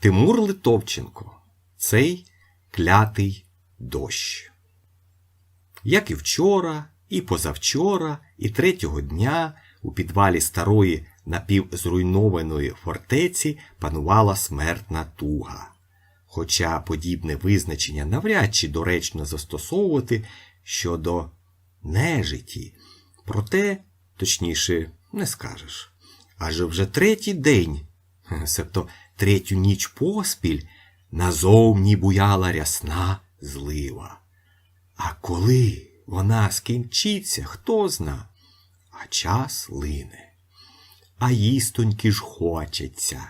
Тимур Литовченко. Цей клятий дощ. Як і вчора, і позавчора, і третього дня у підвалі старої напівзруйнованої фортеці панувала смертна туга. Хоча подібне визначення навряд чи доречно застосовувати щодо нежиті, проте, точніше, не скажеш. Адже вже третій день, себто третю ніч поспіль, назовні буяла рясна злива. А коли вона скінчиться, хто зна, а час лине. А їстоньки ж хочеться.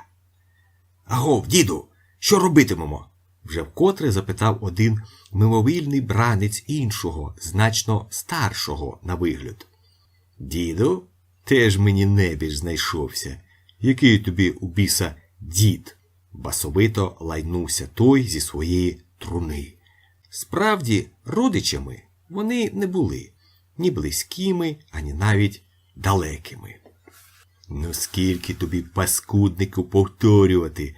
Агов, діду, що робитимемо? вже вкотре запитав один мимовільний бранець іншого, значно старшого на вигляд. Діду, теж мені небіж знайшовся. Який тобі у біса дід? басовито лайнувся той зі своєї труни. Справді, родичами вони не були ні близькими, ані навіть далекими. Ну, скільки тобі, паскуднику, повторювати?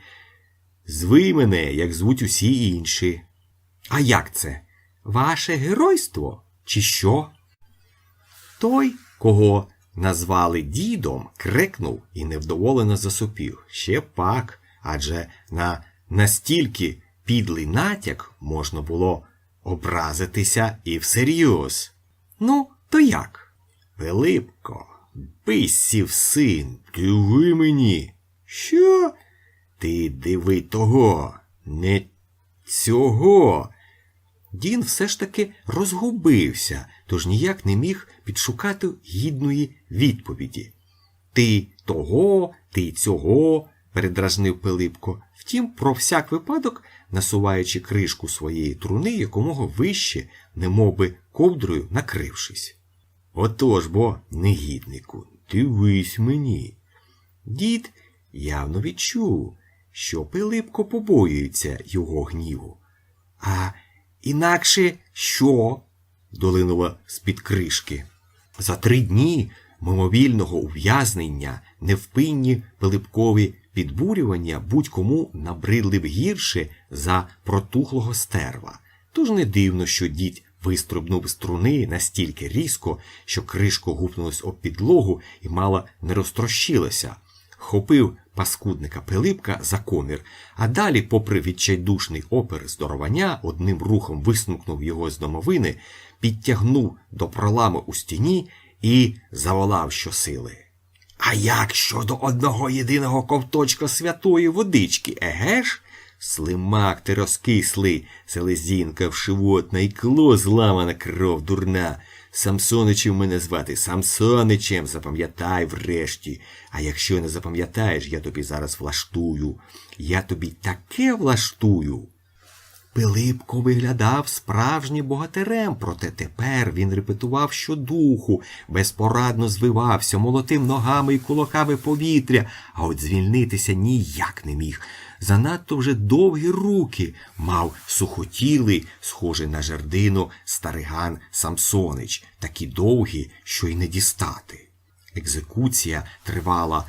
Зви мене, як звуть усі інші. А як це? Ваше геройство? Чи що? Той, кого назвали дідом, крикнув і невдоволено засопів. Ще пак, адже на настільки підлий натяк можна було образитися і всерйоз. Ну, то як? Пилипко, бисів син, диви мені. Що? Ти диви того, не цього. Дін все ж таки розгубився, тож ніяк не міг підшукати гідної відповіді. Ти того, ти цього, передражнив Пилипко. Втім, про всяк випадок, насуваючи кришку своєї труни якомога вище, немовби ковдрою накрившись. Отож бо, негіднику, дивись мені. Дід явно відчув, що Пилипко побоюється його гніву. А інакше що? долинула з-під кришки. За три дні мимовільного ув'язнення невпинні Пилипкові підбурювання будь-кому набридли б гірше за протухлого стерва. Тож не дивно, що дід вистрибнув з труни настільки різко, що кришко гупнулось об підлогу і мало не розтрощилося. Хопив паскудника Пилипка за комір, а далі, попри відчайдушний опер здоровання, одним рухом висмукнув його з домовини, підтягнув до проламу у стіні і заволав щосили. А як щодо одного єдиного ковточка святої водички, еге ж? Слимак ти розкислий, селезінка вшивотна і кло зламана кров дурна. Самсоничем мене звати Самсоничем, запам'ятай врешті. А якщо не запам'ятаєш, я тобі зараз влаштую. Я тобі таке влаштую. Пилипко виглядав справжнім богатирем, проте тепер він репетував щодуху, безпорадно звивався, молотив ногами і кулаками повітря, а от звільнитися ніяк не міг. Занадто вже довгі руки мав сухотілий, схожий на жердину, стариган Самсонич, такі довгі, що й не дістати. Екзекуція тривала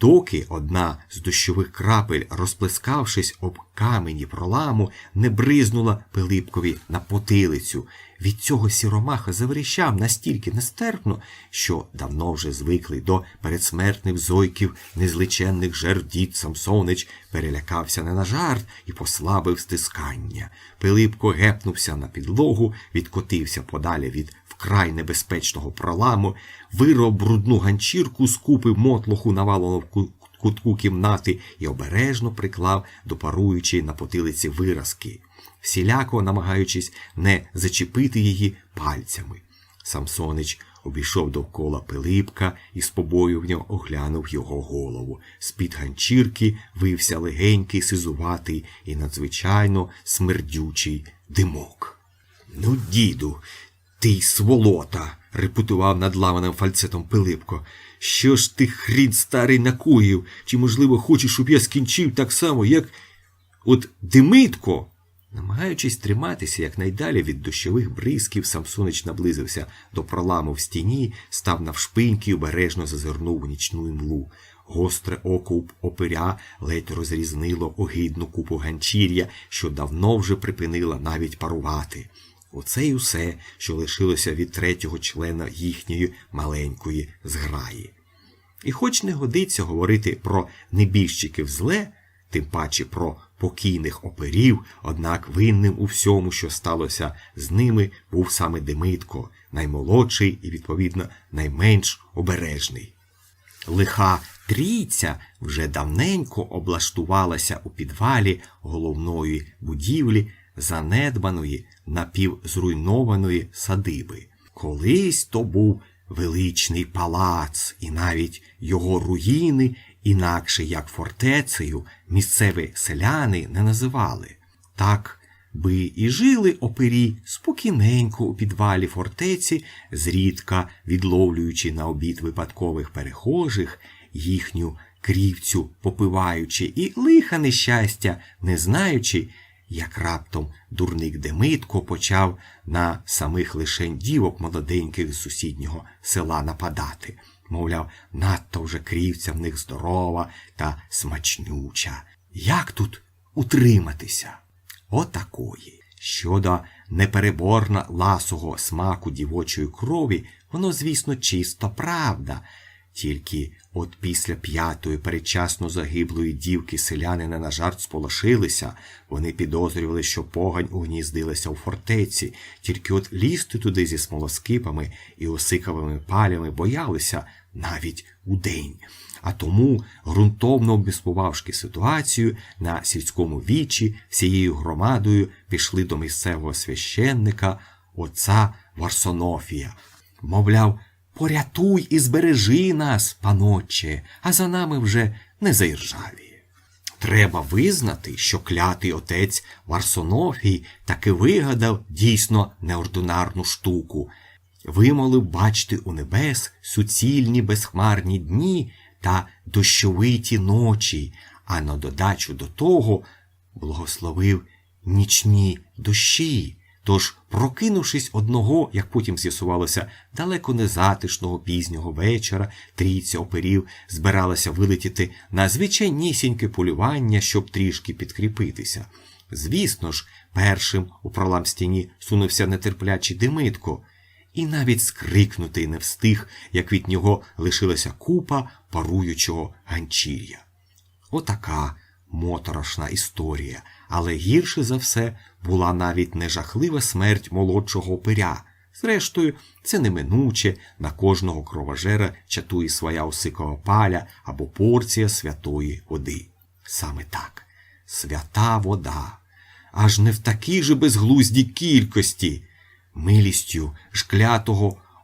доки одна з дощових крапель, розплескавшись об камені проламу, не бризнула Пилипкові на потилицю. Від цього сіромаха заверіщав настільки нестерпно, що давно вже звиклий до передсмертних зойків незличенних жертв дід Самсонич перелякався не на жарт і послабив стискання. Пилипко гепнувся на підлогу, відкотився подалі від вкрай небезпечного проламу, вирвав брудну ганчірку, скупив мотлоху, навалену в кутку кімнати і обережно приклав до паруючої на потилиці виразки, всіляко намагаючись не зачепити її пальцями. Самсонич обійшов довкола Пилипка і з побоювання оглянув його голову. З-під ганчірки вився легенький, сизуватий і надзвичайно смердючий димок. Ну, діду, ти сволота, репутував над ламаним фальцетом Пилипко. Що ж ти хрін старий накоїв? Чи, можливо, хочеш, щоб я скінчив так само, як от Димитко? Намагаючись триматися якнайдалі від дощових бризків, Самсонич наблизився до проламу в стіні, став навшпиньки і обережно зазирнув у нічну імлу. Гостре око опиря ледь розрізнило огидну купу ганчір'я, що давно вже припинила навіть парувати. Оце й усе, що лишилося від третього члена їхньої маленької зграї. І хоч не годиться говорити про небіжчиків зле, тим паче про покійних оперів, однак винним у всьому, що сталося з ними, був саме Демитко, наймолодший і, відповідно, найменш обережний. Лиха трійця вже давненько облаштувалася у підвалі головної будівлі занедбаної напівзруйнованої садиби. Колись то був величний палац, і навіть його руїни, інакше як фортецею, місцеві селяни не називали. Так би і жили опері спокійненько у підвалі фортеці, зрідка відловлюючи на обід випадкових перехожих, їхню крівцю попиваючи і лиха нещастя, не знаючи, як раптом дурник Демитко почав на самих лишень дівок молоденьких з сусіднього села нападати. Мовляв, надто вже крівця в них здорова та смачнюча. Як тут утриматися? Отакої. Щодо непереборно ласого смаку дівочої крові, воно, звісно, чисто правда. Тільки от після п'ятої передчасно загиблої дівки селянина на жарт сполошилися, вони підозрювали, що погань угніздилася у фортеці, тільки от лізти туди зі смолоскипами і осикавими палями боялися навіть удень. А тому, ґрунтовно обміспувавши ситуацію, на сільському вічі всією громадою пішли до місцевого священника отця Варсонофія. Мовляв, порятуй і збережи нас, панотче, а за нами вже не заіржаві. Треба визнати, що клятий отець Варсонофій таки вигадав дійсно неординарну штуку. Вимолив бачити у небес суцільні безхмарні дні та дощовиті ночі, а на додачу до того благословив нічні дощі. Тож, прокинувшись одного, як потім з'ясувалося, далеко не затишного пізнього вечора, трійця оперів збиралася вилетіти на звичайнісіньке полювання, щоб трішки підкріпитися. Звісно ж, першим у пролам стіні сунувся нетерплячий Демитко, і навіть скрикнути не встиг, як від нього лишилася купа паруючого ганчір'я. Отака моторошна історія, але гірше за все була навіть не жахлива смерть молодшого пиря. Зрештою, це неминуче на кожного кровожера чатує своя осикова паля або порція святої води. Саме так, свята вода, аж не в такій же безглуздій кількості, милістю ж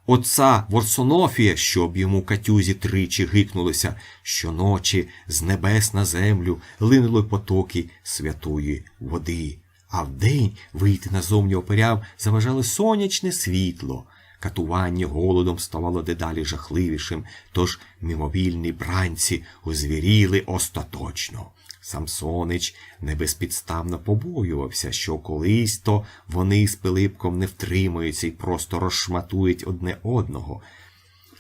отця Ворсонофія, щоб йому катюзі тричі гикнулися, щоночі з небес на землю линули потоки святої води, а вдень вийти назовні оперяв заважало сонячне світло. Катування голодом ставало дедалі жахливішим, тож мимовільні бранці озвіріли остаточно. Самсонич небезпідставно побоювався, що колись то вони з Пилипком не втримаються і просто розшматують одне одного,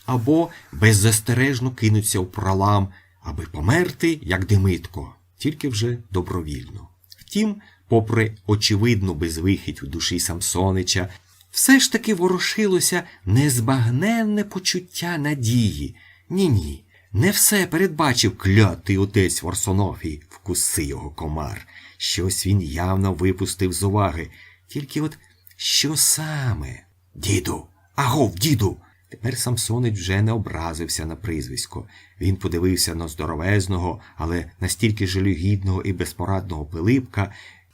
або беззастережно кинуться у пролам, аби померти, як Демитко, тільки вже добровільно. Втім, попри очевидну безвихідь у душі Самсонича, все ж таки ворушилося незбагненне почуття надії. Ні-ні. Не все передбачив клятий отець Варсонофій, вкуси його комар. Щось він явно випустив з уваги. Тільки от що саме? Діду, агов, діду. Тепер Самсонич вже не образився на прізвисько. Він подивився на здоровезного, але настільки жалюгідного і безпорадного Пилипка,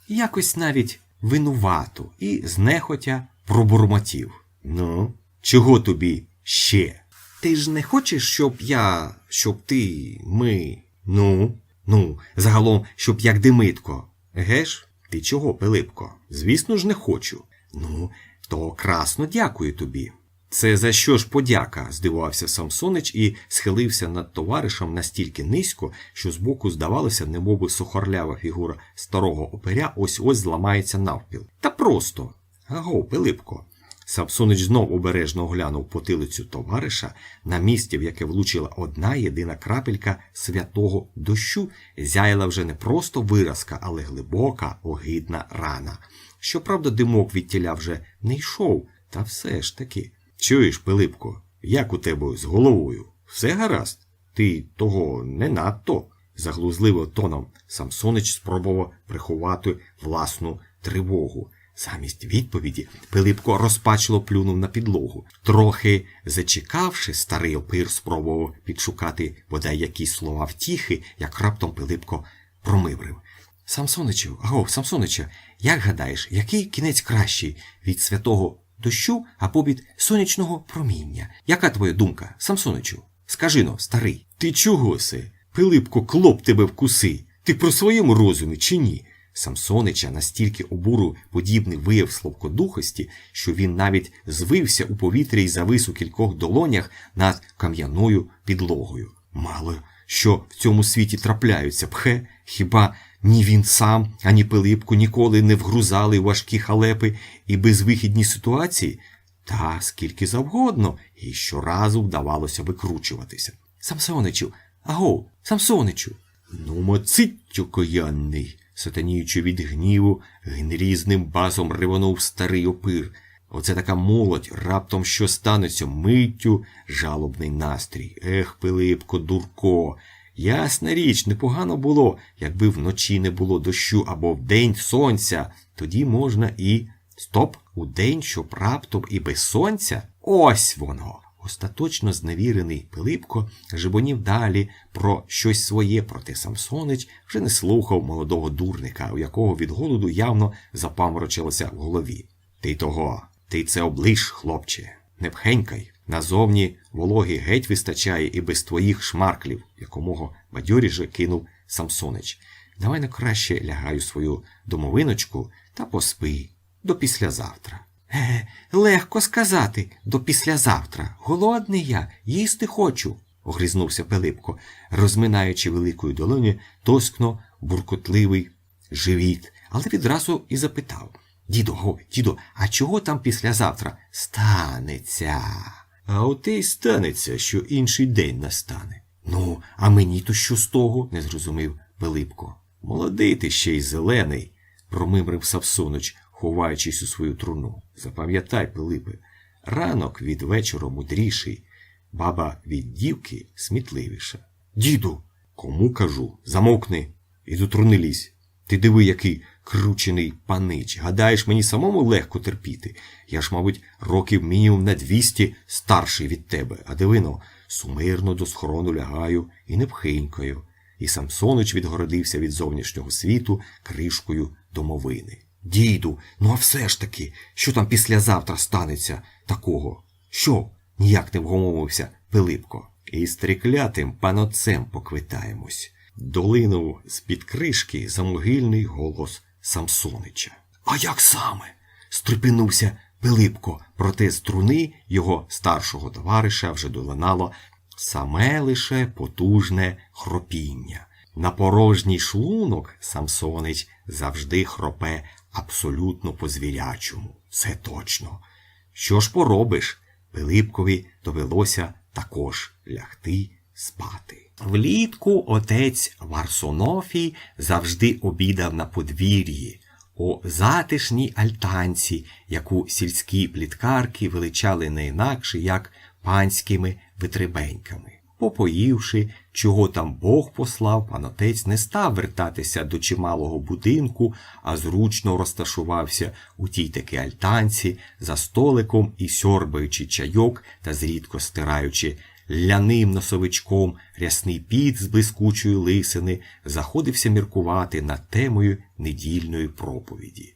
якось навіть винувато і знехотя пробурмотів. Ну, чого тобі ще? Ти ж не хочеш, щоб я, щоб ти, ми. Ну, ну, загалом, щоб як Демитко. Геш? Ти чого, Пилипко? Звісно ж, не хочу. Ну, то красно дякую тобі. Це за що ж подяка? здивувався Самсонич і схилився над товаришем настільки низько, що збоку здавалося, немоби сухорлява фігура старого оперя ось ось зламається навпіл. Та просто. Аго, Пилипко. Самсонич знов обережно оглянув потилицю товариша, на місці, в яке влучила одна єдина крапелька святого дощу, зяяла вже не просто виразка, але глибока, огидна рана. Щоправда, димок від тіля вже не йшов, та все ж таки. Чуєш, Пилипко, як у тебе з головою? Все гаразд? Ти того не надто. Заглузливим тоном Самсонич спробував приховати власну тривогу. Замість відповіді Пилипко розпачливо плюнув на підлогу. Трохи зачекавши, старий опир спробував підшукати бодай якісь слова втіхи, як раптом Пилипко промиврив. Самсоничу, аго, Самсоничу, як гадаєш, який кінець кращий від святого дощу або від сонячного проміння? Яка твоя думка, Самсоничу? Скажи но, старий. Ти чого се? Пилипко, клоп тебе вкуси. Ти про своєму розумі чи ні? Самсонича настільки обуру подібний вияв слабкодухості, що він навіть звився у повітрі і завис у кількох долонях над кам'яною підлогою. Мало що в цьому світі трапляються, пхе, хіба ні він сам, ані Пилипко ніколи не вгрузали важкі халепи і безвихідні ситуації? Та скільки завгодно, і щоразу вдавалося викручуватися. Самсоничу, аго, Самсоничу. Ну, моцитю коянний, сатаніючи від гніву, гнрізним басом ривонув старий опир. Оце така молодь, раптом що станеться миттю, жалобний настрій. Ех, Пилипко, дурко. Ясна річ, непогано було, якби вночі не було дощу або вдень сонця, тоді можна і. Стоп, удень, щоб раптом і без сонця? Ось воно. Остаточно зневірений Пилипко жебонів далі про щось своє, проте Самсонич вже не слухав молодого дурника, у якого від голоду явно запаморочилося в голові. Ти того, ти це оближ, хлопче, не пхенькай. Назовні вологи геть вистачає і без твоїх шмарклів, якомога бадьоріже кинув Самсонич. Давай на краще лягаю свою домовиночку та поспи до післязавтра. Легко сказати до післязавтра. Голодний я, їсти хочу, огризнувся Пилипко, розминаючи великою долоню тоскно буркотливий живіт, але відразу і запитав Дідо, го, дідо, а чого там післязавтра станеться? А от і станеться, що інший день настане. Ну, а мені то що з того? не зрозумів Пилипко. Молодий ти ще й зелений, промимрив Савсонич, ховаючись у свою труну. Запам'ятай, Пилипе, ранок від вечора мудріший, баба від дівки смітливіша. Діду, кому кажу, замовкни і до труни лізь. Ти диви, який кручений панич. Гадаєш, мені самому легко терпіти. Я ж, мабуть, років мінімум на двісті старший від тебе, а дивино, сумирно до схорону лягаю і не пхинькою. І Самсонич відгородився від зовнішнього світу кришкою домовини. Діду, ну а все ж таки, що там післязавтра станеться такого? Що? ніяк не вгомовився Пилипко. І з триклятим паноцем поквитаємось. Долинув з-під кришки замогильний голос Самсонича. А як саме? стрепенувся Пилипко, проте з труни його старшого товариша вже долинало саме лише потужне хропіння. На порожній шлунок Самсонич завжди хропе абсолютно по-звірячому. Це точно. Що ж поробиш? Пилипкові довелося також лягти спати. Влітку отець Варсонофій завжди обідав на подвір'ї у затишній альтанці, яку сільські пліткарки величали не інакше, як панськими витребеньками. Попоївши, чого там Бог послав, пан отець не став вертатися до чималого будинку, а зручно розташувався у тій таки альтанці за столиком і сьорбаючи чайок та зрідко стираючи ляним носовичком рясний піт з блискучої лисини, заходився міркувати над темою недільної проповіді.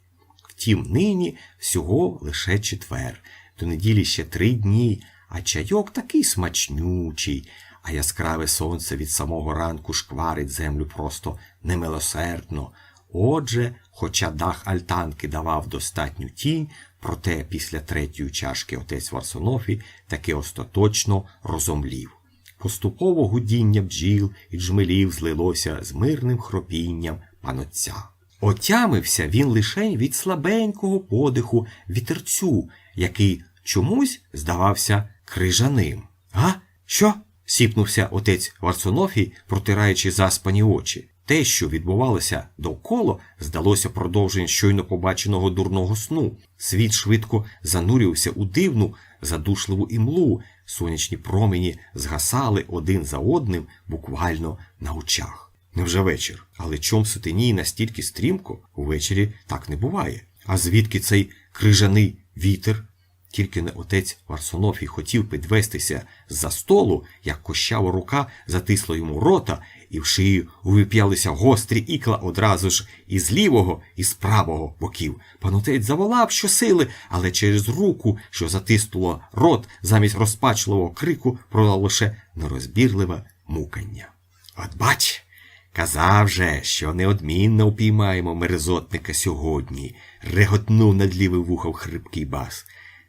Втім, нині всього лише четвер, до неділі ще три дні, а чайок такий смачнючий, а яскраве сонце від самого ранку шкварить землю просто немилосердно. Отже, хоча дах альтанки давав достатню тінь, проте після третьої чашки отець Варсонофій таки остаточно розомлів. Поступово гудіння бджіл і джмелів злилося з мирним хропінням панотця. Отямився він лише від слабенького подиху вітерцю, який чомусь здавався крижаним. А? Що? Сіпнувся отець Варсонофій, протираючи заспані очі. Те, що відбувалося довкола, здалося продовженням щойно побаченого дурного сну. Світ швидко занурювався у дивну, задушливу імлу, сонячні промені згасали один за одним буквально на очах. Невже вечір? Але чом сутенії настільки стрімко? Увечері так не буває. А звідки цей крижаний вітер? Тільки не отець Варсонофій хотів підвестися з-за столу, як кощава рука затисла йому рота, і в шию увип'ялися гострі ікла одразу ж із лівого і з правого боків. Панотець заволав щосили, але через руку, що затиснула рот, замість розпачливого крику пролало лише нерозбірливе мукання. От бач, казав же, що неодмінно упіймаємо мерзотника сьогодні, реготнув над лівим вухом хрипкий бас.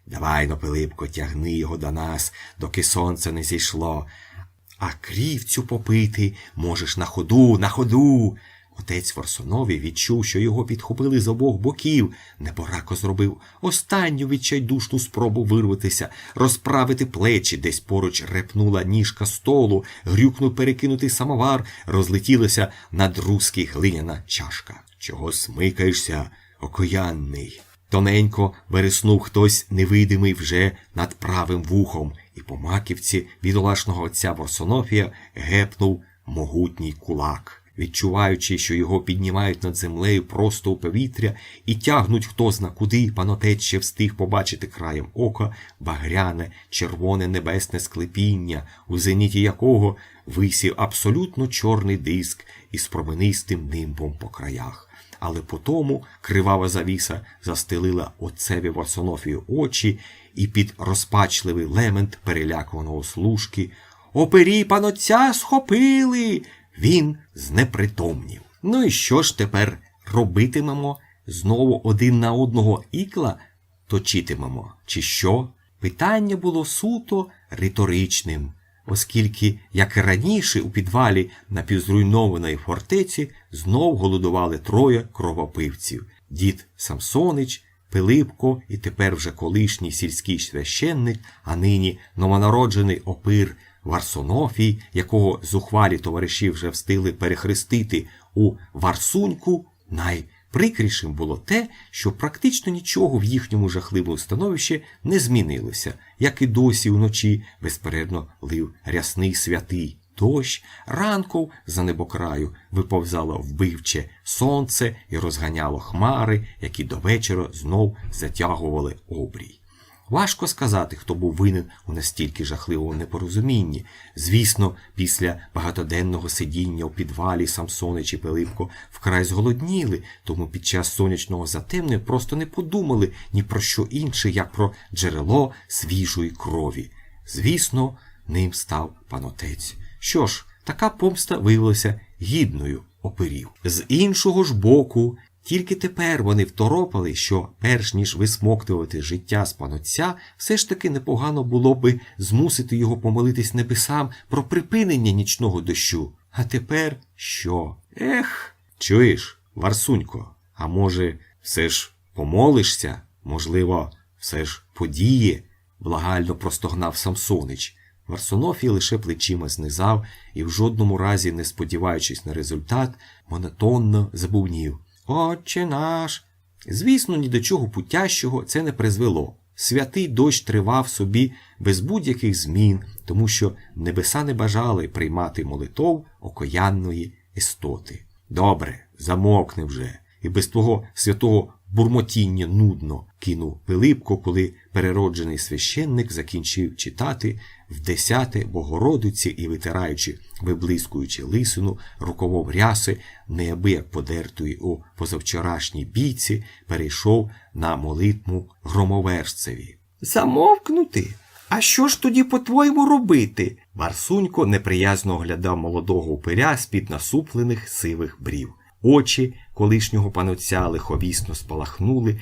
Давай но, Пилипко, тягни його до нас, доки сонце не зійшло. А крівцю попити можеш на ходу, на ходу. Отець Варсонові відчув, що його підхопили з обох боків. Неборако зробив останню відчайдушну спробу вирватися, розправити плечі, десь поруч репнула ніжка столу, грюкнув перекинутий самовар, розлетілася надрузки глиняна чашка. Чого смикаєшся, окоянний? Тоненько вереснув хтось невидимий вже над правим вухом, і по маківці бідолашного отця Ворсонофія гепнув могутній кулак, відчуваючи, що його піднімають над землею просто у повітря і тягнуть хто зна куди, панотець ще встиг побачити краєм ока багряне, червоне небесне склепіння, у зеніті якого висів абсолютно чорний диск із променистим нимбом по краях але потому кривава завіса застелила отцеві Варсонофію очі, і під розпачливий лемент перелякуваного служки Опері панотця схопили. Він знепритомнів. Ну і що ж тепер робитимемо? Знову один на одного ікла точитимемо, чи що? Питання було суто риторичним оскільки, як і раніше, у підвалі напівзруйнованої фортеці знов голодували троє кровопивців дід Самсонич, Пилипко і тепер вже колишній сільський священник, а нині новонароджений опир Варсонофій, якого зухвалі товариші вже встигли перехрестити у Варсуньку, най Прикрішим було те, що практично нічого в їхньому жахливому становищі не змінилося, як і досі вночі безперервно лив рясний святий дощ, ранком за небокраю виповзало вбивче сонце і розганяло хмари, які до вечора знов затягували обрій. Важко сказати, хто був винен у настільки жахливому непорозумінні. Звісно, після багатоденного сидіння у підвалі Самсонич і Пилипко вкрай зголодніли, тому під час сонячного затемнення просто не подумали ні про що інше, як про джерело свіжої крові. Звісно, ним став панотець. Що ж, така помста виявилася гідною оперів. З іншого ж боку, тільки тепер вони второпали, що, перш ніж висмоктувати життя з панотця, все ж таки непогано було би змусити його помолитись небесам про припинення нічного дощу. А тепер що? Ех, чуєш, Варсунько, а може, все ж помолишся? Можливо, все ж подіє? благально простогнав Самсонич. Варсонофій лише плечима знизав і, в жодному разі, не сподіваючись на результат, монотонно забувнів. Отче наш. Звісно, ні до чого путящого це не призвело. Святий дощ тривав собі без будь-яких змін, тому що небеса не бажали приймати молитов окоянної істоти. Добре, замокни вже, і без твого святого бурмотіння нудно кинув Пилипко, коли перероджений священник закінчив читати в десяте Богородиці і, витираючи, виблискуючи лисину, рукавом ряси, неабияк подертої у позавчорашній бійці, перейшов на молитву громоверцеві. Замовкнути? А що ж тоді, по-твоєму, робити? Варсунько неприязно оглядав молодого упиря з-під насуплених сивих брів. Очі колишнього панотця лиховісно спалахнули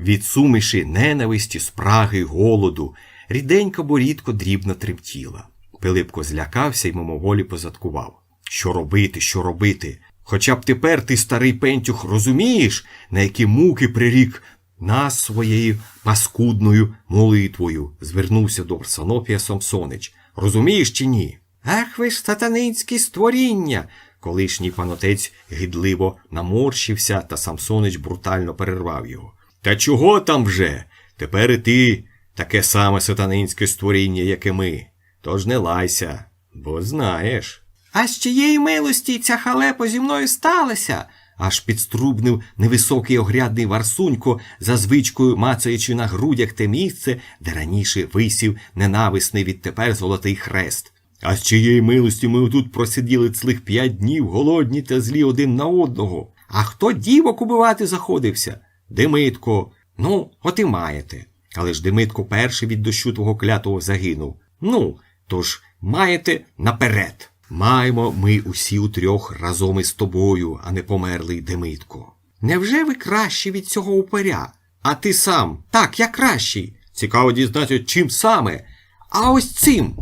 від суміші ненависті, спраги й голоду. Ріденька борідко дрібно тремтіла. Пилипко злякався й мимоволі позадкував. Що робити, що робити? Хоча б тепер ти, старий пентюх, розумієш, на які муки прирік нас своєю паскудною молитвою, звернувся до Арсенопія Самсонич. Розумієш чи ні? Ах ви ж сатанинські створіння. Колишній панотець гидливо наморщився, та Самсонич брутально перервав його. Та чого там вже? Тепер і ти таке саме сатанинське створіння, як і ми. Тож не лайся, бо знаєш. А з чиєї милості ця халепа зі мною сталася? аж підструбнив невисокий огрядний Варсунько, за звичкою мацаючи на грудях те місце, де раніше висів ненависний відтепер золотий хрест. А з чиєї милості ми тут просиділи цілих п'ять днів, голодні та злі один на одного. А хто дівок убивати заходився? Демитко. Ну, от і маєте. Але ж Демитко перший від дощу твого клятого загинув. Ну, тож маєте наперед. Маємо ми усі утрьох разом із тобою, а не померлий Демитко. Невже ви кращі від цього упиря? А ти сам? Так, я кращий. Цікаво дізнатися, чим саме. А ось цим.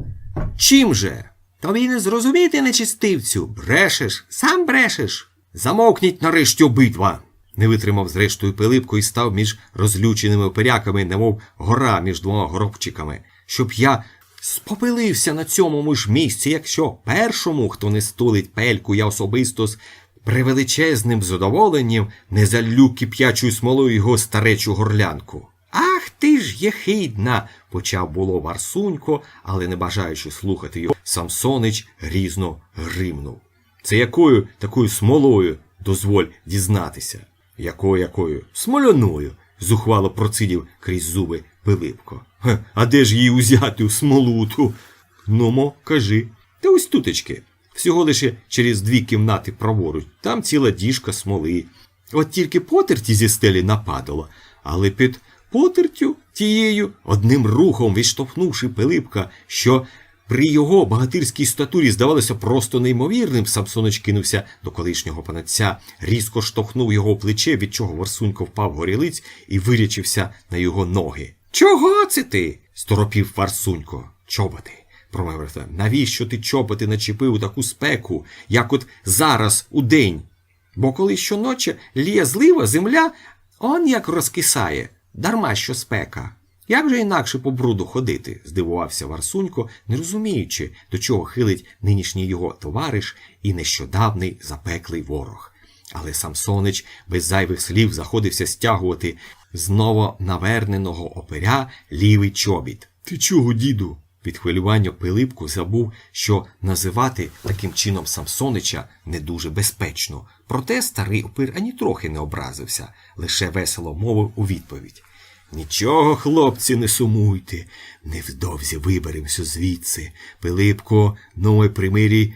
Чим же? Тобі не зрозуміти нечистивцю. Брешеш, сам брешеш. Замовкніть нарешті обидва. Не витримав зрештою Пилипко і став між розлюченими оперяками, немов гора між двома горобчиками, щоб я спопилився на цьому ж місці, якщо першому, хто не стулить пельку, я особисто з превеличезним задоволенням не заллю кип'ячою смолою його старечу горлянку. Ах ти ж єхидна, почав було Варсунько, але не бажаючи слухати його, Самсонич грізно гримнув. Це якою такою смолою дозволь дізнатися? Якою якою? Смоляною, зухвало процидів крізь зуби Пилипко. А де ж її узяти у смолу ту? Нумо, кажи. Та ось тутечки. Всього лише через дві кімнати праворуч, там ціла діжка смоли. От тільки потерті зі стелі нападало, але під потертю тією одним рухом відштовхнувши Пилипка, що при його багатирській статурі здавалося просто неймовірним, Самсонич кинувся до колишнього панаця, різко штовхнув його плече, від чого Варсунько впав горілиць і вирячився на його ноги. Чого це ти? сторопів Варсунько. Чоботи. промовив. Навіщо ти чоботи начепив у таку спеку, як от зараз у день? Бо коли щоночі ліє злива, земля он як розкисає, дарма що спека. Як же інакше по бруду ходити? здивувався Варсунько, не розуміючи, до чого хилить нинішній його товариш і нещодавний запеклий ворог. Але Самсонич без зайвих слів заходився стягувати з новонаверненого оперя лівий чобіт. Ти чого, діду? Від хвилювання Пилипку забув, що називати таким чином Самсонича не дуже безпечно. Проте старий опир ані трохи не образився, лише весело мовив у відповідь. Нічого, хлопці, не сумуйте. Невдовзі виберемося звідси. Пилипко, ну ми при мирі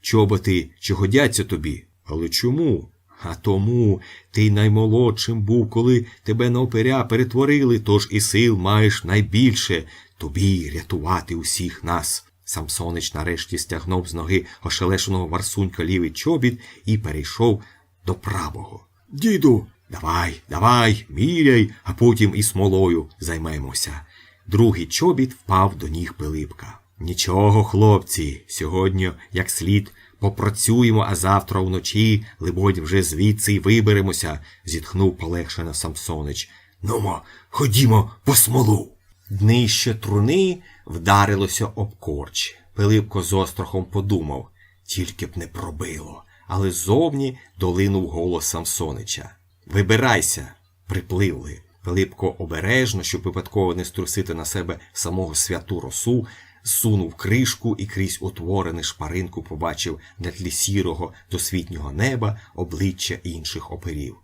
чоботи, чи годяться тобі? Але чому? А тому ти наймолодшим був, коли тебе на оперя перетворили, тож і сил маєш найбільше тобі рятувати усіх нас. Самсонич нарешті стягнув з ноги ошелешеного Варсунька лівий чобіт і перейшов до правого. Діду, давай, давай, міряй, а потім і смолою займемося. Другий чобіт впав до ніг Пилипка. Нічого, хлопці, сьогодні, як слід, попрацюємо, а завтра вночі, либонь, вже звідси й виберемося, зітхнув полегшено Самсонич. Нумо, ходімо по смолу. Днище труни вдарилося об корч. Пилипко з острахом подумав, тільки б не пробило, але ззовні долинув голос Самсонича. Вибирайся, припливли. Пилипко обережно, щоб випадково не струсити на себе самого святу росу, сунув кришку і крізь утворене шпаринку побачив на тлі сірого досвітнього неба обличчя інших оперів.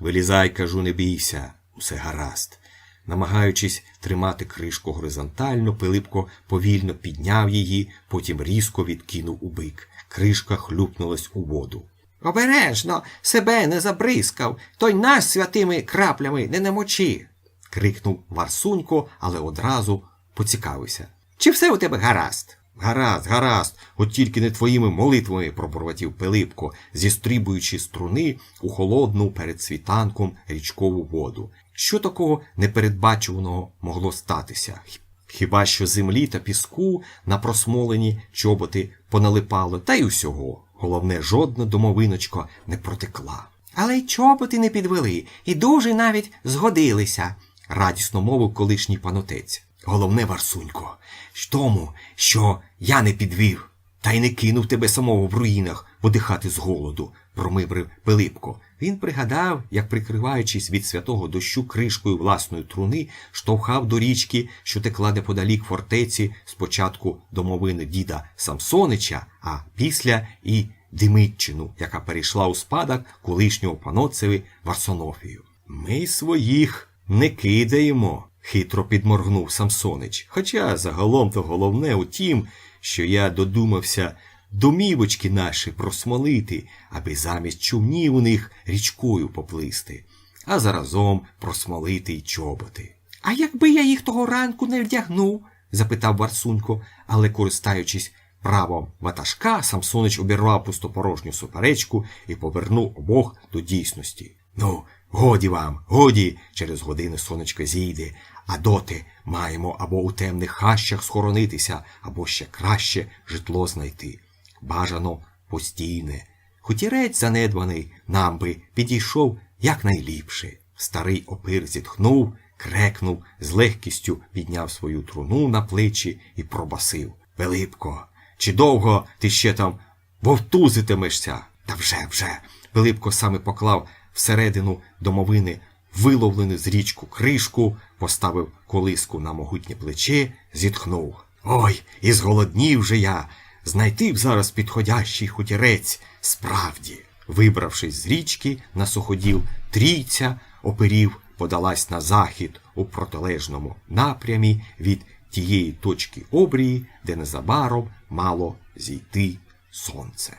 Вилізай, кажу, не бійся, усе гаразд. Намагаючись тримати кришку горизонтально, Пилипко повільно підняв її, потім різко відкинув у бик. Кришка хлюпнулась у воду. Обережно, себе не забризкав, той нас святими краплями не намочи. крикнув Варсунько, але одразу поцікавився. Чи все у тебе гаразд? Гаразд, гаразд, от тільки не твоїми молитвами, пробормотів Пилипко, зістрибуючи струни у холодну перед світанком річкову воду. Що такого непередбачуваного могло статися? Хіба що землі та піску на просмолені чоботи поналипало, та й усього. Головне, жодна домовиночка не протекла. Але й чоботи не підвели, і дуже навіть згодилися, радісно мовив колишній панотець. Головне, Варсунько, в тому, що я не підвів, та й не кинув тебе самого в руїнах подихати з голоду, промиврив Пилипко. Він пригадав, як, прикриваючись від святого дощу кришкою власної труни, штовхав до річки, що текла неподалік фортеці, спочатку домовини діда Самсонича, а після і Димитчину, яка перейшла у спадок колишнього паноцеви Варсонофію. Ми своїх не кидаємо, хитро підморгнув Самсонич. Хоча загалом то головне у тім, що я додумався домівочки наші просмолити, аби замість човнів у них річкою поплисти, а заразом просмолити й чоботи. А якби я їх того ранку не вдягнув? запитав Варсунько, але, користаючись правом ватажка, Самсонич обірвав пустопорожню суперечку і повернув обох до дійсності. Ну, годі вам, годі, через годину сонечко зійде, а доти маємо або у темних хащах схоронитися, або ще краще житло знайти. Бажано постійне. Хутірець занедбаний нам би підійшов якнайліпше. Старий опир зітхнув, крекнув, з легкістю підняв свою труну на плечі і пробасив. Пилипко, чи довго ти ще там вовтузитимешся? Та вже, вже. Пилипко саме поклав всередину домовини виловлену з річку кришку, поставив колиску на могутнє плече, зітхнув. Ой, і зголоднів же я. Знайти б зараз підходящий хутірець справді. Вибравшись з річки на суходіл, трійця оперів подалась на захід у протилежному напрямі від тієї точки обрії, де незабаром мало зійти сонце.